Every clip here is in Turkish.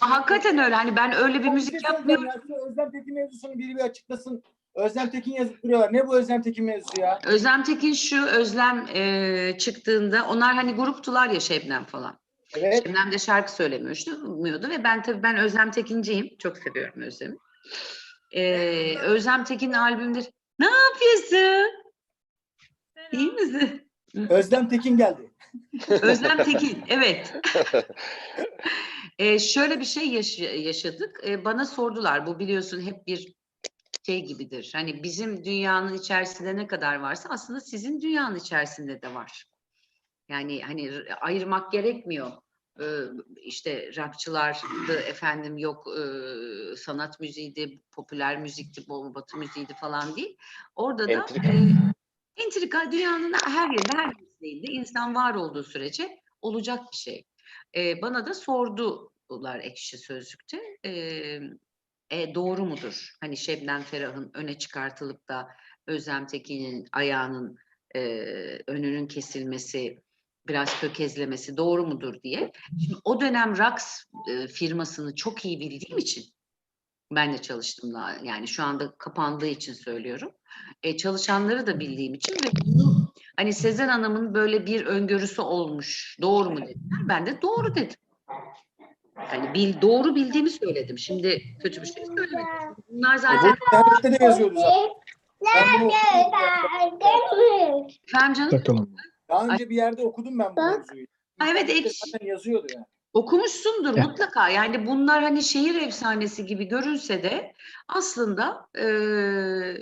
Hakikaten öyle. Hani ben öyle bir müzik şey yapmıyorum. Özlem Tekin mevzusunu biri bir açıklasın. Özlem Tekin yazıp duruyorlar. Ne bu Özlem Tekin mevzusu ya? Özlem Tekin şu Özlem e, çıktığında onlar hani gruptular ya Şebnem falan. Evet. Şebnem de şarkı söylemiyordu ve ben tabii ben Özlem Tekinciyim. Çok seviyorum Özlem'i. Ee, Özlem Tekin albümleri ne yapıyorsun? İyi misin? Özlem Tekin geldi. Özlem Tekin, evet. Ee, şöyle bir şey yaş- yaşadık. Ee, bana sordular, bu biliyorsun hep bir şey gibidir. Hani bizim dünyanın içerisinde ne kadar varsa aslında sizin dünyanın içerisinde de var. Yani hani ayırmak gerekmiyor. Ee, işte rockçılardı efendim yok e, sanat müziğiydi, popüler müzikti, batı müziğiydi falan değil. Orada da Entrika. e, entrika dünyanın her yerinde her mesleğinde insan var olduğu sürece olacak bir şey. Ee, bana da sordular ekşi sözlükte. Ee, e, doğru mudur? Hani Şebnem Ferah'ın öne çıkartılıp da Özlem Tekin'in ayağının e, önünün kesilmesi, biraz tökezlemesi doğru mudur diye. Şimdi o dönem Rax e, firmasını çok iyi bildiğim için ben de çalıştım daha yani şu anda kapandığı için söylüyorum. E, çalışanları da bildiğim için ve bunu hani Sezen Hanım'ın böyle bir öngörüsü olmuş. Doğru mu dediler? Ben de doğru dedim. Hani bil, doğru bildiğimi söyledim. Şimdi kötü bir şey söylemedim. Bunlar Bu zaten internette de yazıyordu zaten. Ben bunu efendim canım daha önce bir yerde okudum ben bu mevzuyu. Ha, evet, ekşi. Zaten yazıyordu yani. Okumuşsundur Evet. mutlaka. Yani bunlar hani şehir efsanesi gibi görünse de aslında eee,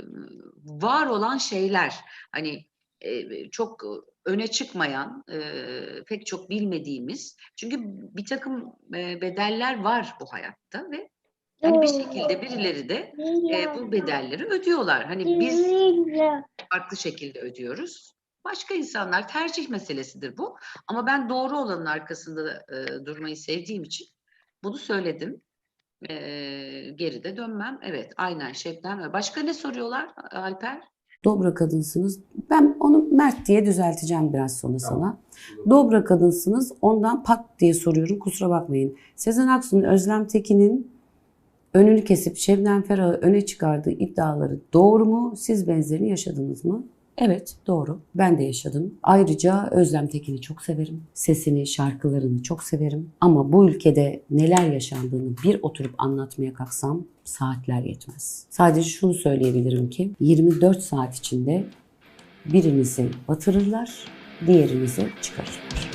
var olan şeyler. Hani eee, çok öne çıkmayan, eee, pek çok bilmediğimiz. Çünkü bir takım eee, bedeller var bu hayatta ve hani bir şekilde birileri de eee, bu bedelleri ödüyorlar. Hani biz farklı şekilde ödüyoruz. Başka insanlar tercih meselesidir bu. Ama ben doğru olanın arkasında e, durmayı sevdiğim için bunu söyledim. E, geride dönmem. Evet, aynen Şebnem. Başka ne soruyorlar Alper? Dobra kadınsınız. Ben onu Mert diye düzelteceğim biraz sonra sana. Dobra kadınsınız. Ondan pat diye soruyorum. Kusura bakmayın. Sezen Aksu'nun Özlem Tekin'in önünü kesip Şebnem Ferah'ı öne çıkardığı iddiaları doğru mu? Siz benzerini yaşadınız mı? Evet doğru. Ben de yaşadım. Ayrıca Özlem Tekin'i çok severim. Sesini, şarkılarını çok severim. Ama bu ülkede neler yaşandığını bir oturup anlatmaya kalksam saatler yetmez. Sadece şunu söyleyebilirim ki 24 saat içinde birinizi batırırlar, diğerinizi çıkarırlar.